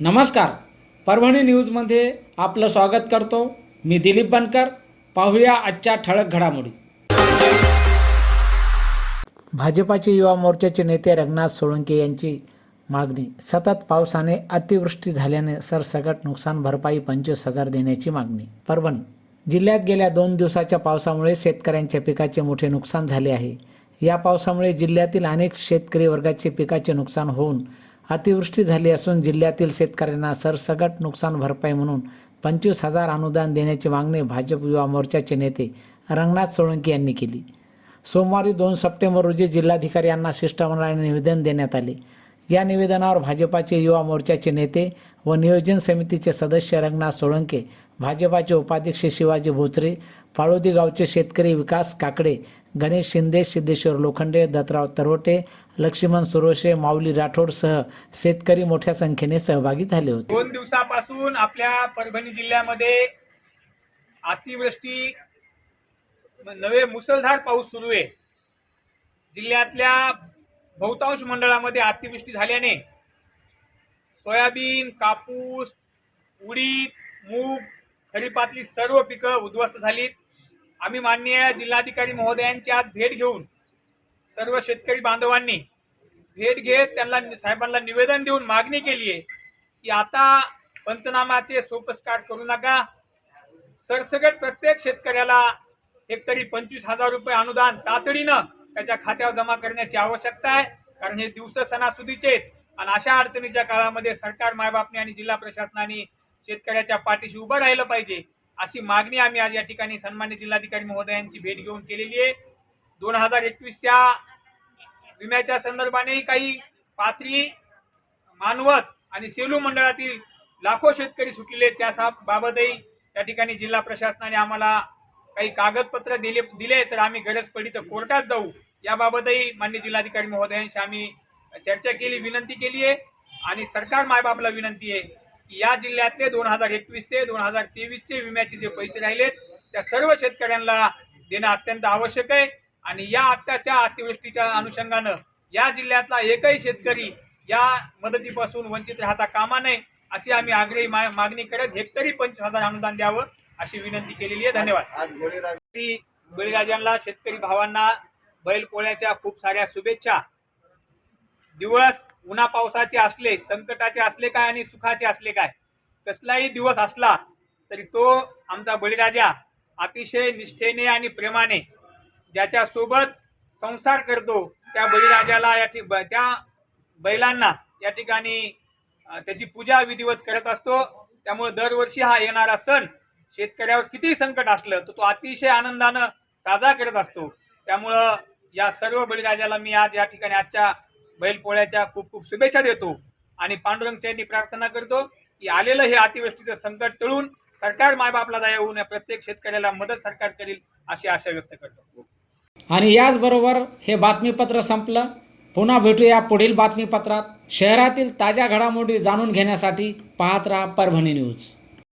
नमस्कार. परभणी न्यूजमध्ये आपलं स्वागत करतो. मी दिलीप बनकर. पाहूया आजच्या ठळक घडामोडी. भाजपाचे युवा मोर्चाचे नेते रंगनाथ सोळंके यांची मागणी. सतत पावसाने अतिवृष्टी झाल्याने सरसकट नुकसान भरपाई पंचवीस हजार देण्याची मागणी. परभणी. जिल्ह्यात गेल्या दोन दिवसाच्या पावसामुळे शेतकऱ्यांच्या पिकाचे मोठे नुकसान झाले आहे. या पावसामुळे जिल्ह्यातील अनेक शेतकरी वर्गाचे पिकाचे नुकसान होऊन अतिवृष्टी झाली असून जिल्ह्यातील शेतकऱ्यांना सरसगट नुकसान भरपाई म्हणून पंचवीस हजार अनुदान देण्याची मागणी भाजप युवा मोर्चाचे नेते रंगनाथ सोळंकी यांनी केली. सोमवारी दोन सप्टेंबर रोजी जिल्हाधिकारी यांना शिष्टमंडळाने निवेदन देण्यात आले. या निवेदनावर भाजपाचे युवा मोर्चाचे नेते व नियोजन समितीचे सदस्य रंगनाथ सोळंके भाजपाचे उपाध्यक्ष शिवाजी भोचरे पाळोदी गावचे शेतकरी विकास काकडे गणेश शिंदे सिद्धेश्वर लोखंडे दत्तराव तरोटे लक्ष्मण सुरोशे माऊली राठोडसह शेतकरी मोठ्या संख्येने सहभागी झाले होते. दोन दिवसापासून आपल्या परभणी जिल्ह्यामध्ये अतिवृष्टी नवे मुसळधार पाऊस सुरू आहे. जिल्ह्यातल्या बहुतांश मंडळामध्ये अतिवृष्टी झाल्याने सोयाबीन कापूस उडीद मूग खरीपातली सर्व पिकं उद्ध्वस्त झालीत. आम्ही माननीय जिल्हाधिकारी महोदयांची आज भेट घेऊन सर्व शेतकरी बांधवांनी भेट घेत त्यांना साहेबांना निवेदन देऊन मागणी केली आहे की आता पंचनामाचे सोपस्कार करू नका. सरसगट प्रत्येक शेतकऱ्याला हेक्टरी पंचवीस हजार रुपये अनुदान तातडीनं त्याच्या खात्यावर जमा करण्याची आवश्यकता आहे. कारण हे दिवस सणासुदीचे आहेत आणि अशा अडचणीच्या काळामध्ये सरकार मायबापने आणि जिल्हा प्रशासनाने शेतकऱ्याच्या पाठीशी उभं राहिलं पाहिजे. अशी मागणी आम्ही आज या ठिकाणी सन्मान्य जिल्हाधिकारी महोदयांची भेट घेऊन केलेली आहे. दोन हजार एकवीसच्या विम्याच्या संदर्भाने काही पात्री मानवत आणि सेलू मंडळातील लाखो शेतकरी सुटलेले त्या बाबतही त्या ठिकाणी जिल्हा प्रशासनाने आम्हाला काही कागदपत्र दिले दिले तर आम्ही गरज पडली तर कोर्टात जाऊ. याबाबतही मान्य जिल्हाधिकारी महोदयांशी आम्ही चर्चा केली विनंती केली आहे. आणि सरकार मायबापला विनंती आहे. या जिल्ह्यातले दोन हजार एकवीसचे दोन हजार तेवीसचे विम्याचे जे पैसे राहिलेत त्या सर्व शेतकऱ्यांना देणं अत्यंत आवश्यक आहे. आणि या आत्ताच्या अतिवृष्टीच्या अनुषंगानं या जिल्ह्यातला एकही शेतकरी या मदतीपासून वंचित राहता कामा नये अशी आम्ही आग्रही मागणी करत हेक्टरी पंचवीस हजार अनुदान द्यावं अशी विनंती केलेली आहे. धन्यवाद. बळीराजांना शेतकरी भावांना बैल पोळ्याच्या खूप साऱ्या शुभेच्छा. दिवस उन्हा पावसाचे असले संकटाचे असले काय आणि सुखाचे असले काय? कसलाही दिवस असला तरी तो आमचा बळीराजा अतिशय निष्ठेने आणि प्रेमाने ज्याच्या सोबत संसार करतो त्या बळीराजाला या ठिक त्या बैलांना या ठिकाणी त्याची पूजा विधिवत करत असतो. त्यामुळे दरवर्षी हा येणारा सण शेतकऱ्यावर किती संकट असलं तर तो अतिशय आनंदानं साजरा करत असतो. त्यामुळं या सर्व बळीराजाला मी आज या ठिकाणी आजच्या बैलपोळ्याच्या खूप खूप शुभेच्छा देतो. आणि पांडुरंग चरणी प्रार्थना करतो की आलेलं हे अतिवृष्टीचं संकट टळून सरकार मायबापला दया होऊन या प्रत्येक शेतकऱ्याला मदत सरकार करील अशी आशा व्यक्त करतो. आणि याचबरोबर हे बातमीपत्र संपलं. पुन्हा भेटूया पुढील बातमीपत्रात. शहरातील ताज्या घडामोडी जाणून घेण्यासाठी पाहत राहा परभणी न्यूज.